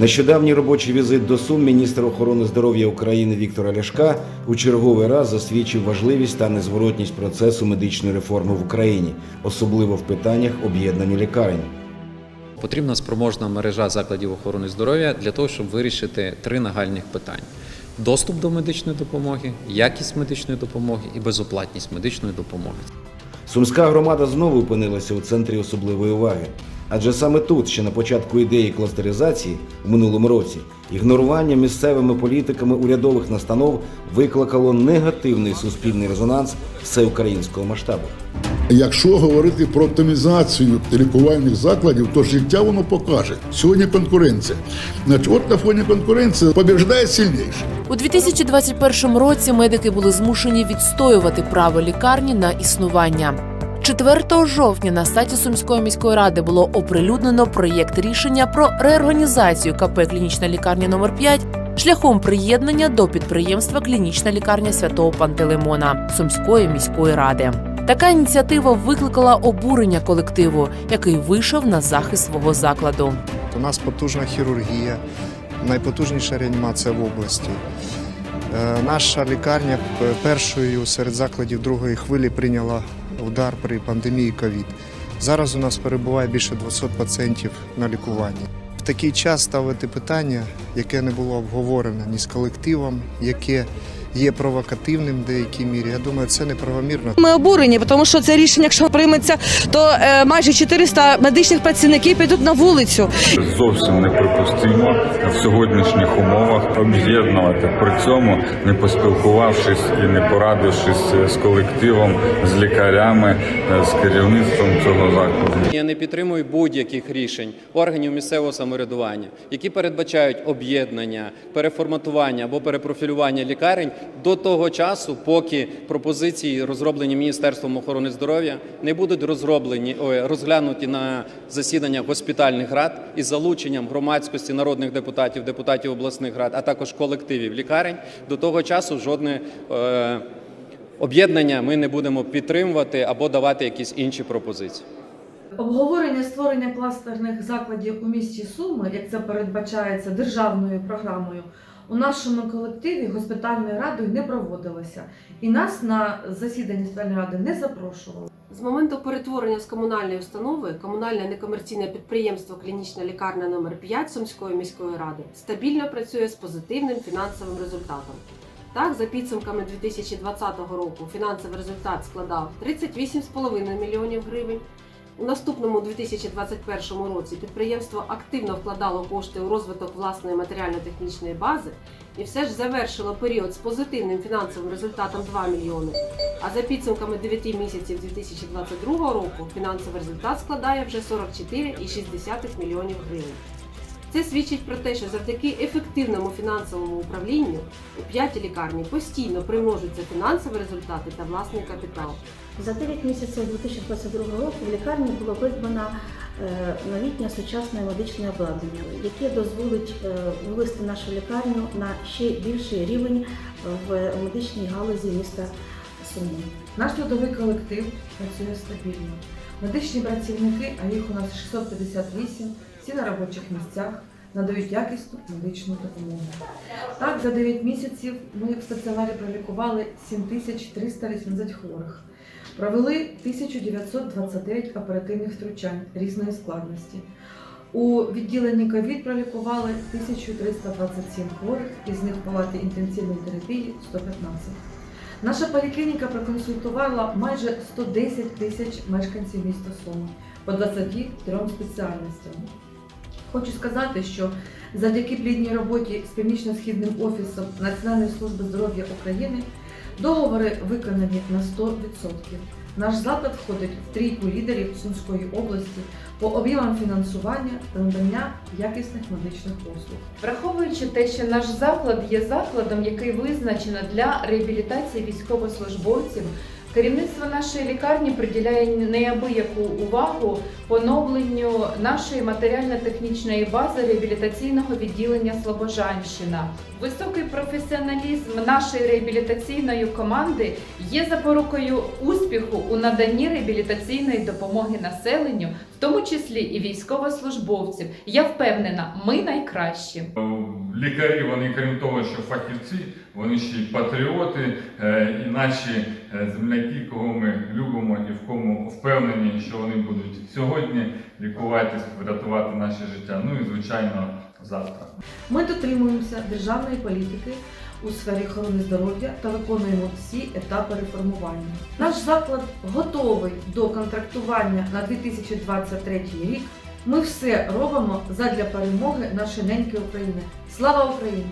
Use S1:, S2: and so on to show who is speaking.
S1: Нещодавній робочий візит до Сум міністра охорони здоров'я України Віктора Ляшка у черговий раз засвідчив важливість та незворотність процесу медичної реформи в Україні, особливо в питаннях об'єднання лікарень.
S2: Потрібна спроможна мережа закладів охорони здоров'я для того, щоб вирішити три нагальних питання: доступ до медичної допомоги, якість медичної допомоги і безоплатність медичної допомоги.
S1: Сумська громада знову опинилася у центрі особливої уваги. Адже саме тут, ще на початку ідеї кластеризації в минулому році, ігнорування місцевими політиками урядових настанов викликало негативний суспільний резонанс всеукраїнського масштабу.
S3: Якщо говорити про оптимізацію лікувальних закладів, то життя воно покаже. Сьогодні конкуренція. Значить, от на фоні конкуренції побіждає сильніший.
S4: У 2021 році медики були змушені відстоювати право лікарні на існування. 4 жовтня на сайті Сумської міської ради було оприлюднено проєкт рішення про реорганізацію КП Клінічна лікарня номер 5 шляхом приєднання до підприємства Клінічна лікарня святого Пантелеймона Сумської міської ради. Така ініціатива викликала обурення колективу, який вийшов на захист свого закладу.
S5: У нас потужна хірургія, найпотужніша реанімація в області. Е, Наша лікарня першою серед закладів другої хвилі прийняла удар при пандемії ковід. Зараз у нас перебуває більше 200 пацієнтів на лікуванні. В такий час ставити питання, яке не було обговорене ні з колективом, яке є провокативним в деякій мірі. Я думаю, це неправомірно.
S6: Ми обурені, тому що це рішення, якщо прийметься, то е, майже 400 медичних працівників підуть на вулицю.
S7: Зовсім неприпустимо в сьогоднішніх умовах об'єднувати при цьому, не поспілкувавшись і не порадившись з колективом, з лікарями, з керівництвом цього закладу.
S2: Я не підтримую будь-яких рішень органів місцевого самоврядування, які передбачають об'єднання, переформатування або перепрофілювання лікарень до того часу, поки пропозиції, розроблені Міністерством охорони здоров'я, не будуть розроблені розглянуті на засіданнях госпітальних рад із залученням громадськості народних депутатів, депутатів обласних рад, а також колективів лікарень. До того часу жодне. Е, Об'єднання ми не будемо підтримувати або давати якісь інші пропозиції.
S8: Обговорення створення кластерних закладів у місті Суми, як це передбачається державною програмою, у нашому колективі госпітальною радою не проводилося. І нас на засідання госпітальної ради не запрошували.
S9: З моменту перетворення з комунальної установи комунальне некомерційне підприємство Клінічна лікарня номер 5 Сумської міської ради стабільно працює з позитивним фінансовим результатом. Так, за підсумками 2020 року фінансовий результат складав 38,5 мільйонів гривень. У наступному 2021 році підприємство активно вкладало кошти у розвиток власної матеріально-технічної бази і все ж завершило період з позитивним фінансовим результатом 2 мільйони. А за підсумками 9 місяців 2022 року фінансовий результат складає вже 44,6 мільйонів гривень. Це свідчить про те, що завдяки ефективному фінансовому управлінню у п'ятій лікарні постійно примножуються фінансові результати та власний капітал.
S10: За 9 місяців 2022 року в лікарні було придбано е, новітнє сучасне медичне обладнання, яке дозволить е, вивести нашу лікарню на ще більший рівень в медичній галузі міста Суми.
S8: Наш трудовий колектив працює стабільно. Медичні працівники, а їх у нас 658, всі на робочих місцях, надають якісну медичну допомогу. Так, за 9 місяців ми в стаціонарі пролікували 7380 хворих. Провели 1929 оперативних втручань різної складності. У відділенні ковід пролікували 1327 хворих, із них в палаті інтенсивної терапії 115. Наша поліклініка проконсультувала майже 110 тисяч мешканців міста Суми по 23 спеціальностям. Хочу сказати, що завдяки плідній роботі з північно-східним офісом Національної служби здоров'я України договори виконані на 100%. Наш заклад входить в трійку лідерів Сумської області по об'ємам фінансування та надання якісних медичних послуг.
S11: Враховуючи те, що наш заклад є закладом, який визначено для реабілітації військовослужбовців, керівництво нашої лікарні приділяє неабияку увагу поновленню нашої матеріально-технічної бази реабілітаційного відділення Слобожанщина. Високий професіоналізм нашої реабілітаційної команди є запорукою успіху у наданні реабілітаційної допомоги населенню тому числі і військовослужбовців. Я впевнена, ми найкращі.
S7: Лікарі, вони крім того, що фахівці, вони ще й патріоти, е, і наші е, земляки, кого ми любимо і в кому впевнені, що вони будуть сьогодні лікуватись, врятувати наше життя. Ну і звичайно завтра.
S8: Ми дотримуємося державної політики у сфері охорони здоров'я та виконуємо всі етапи реформування. Наш заклад готовий до контрактування на 2023 рік. Ми все робимо задля перемоги нашої неньки України. Слава Україні!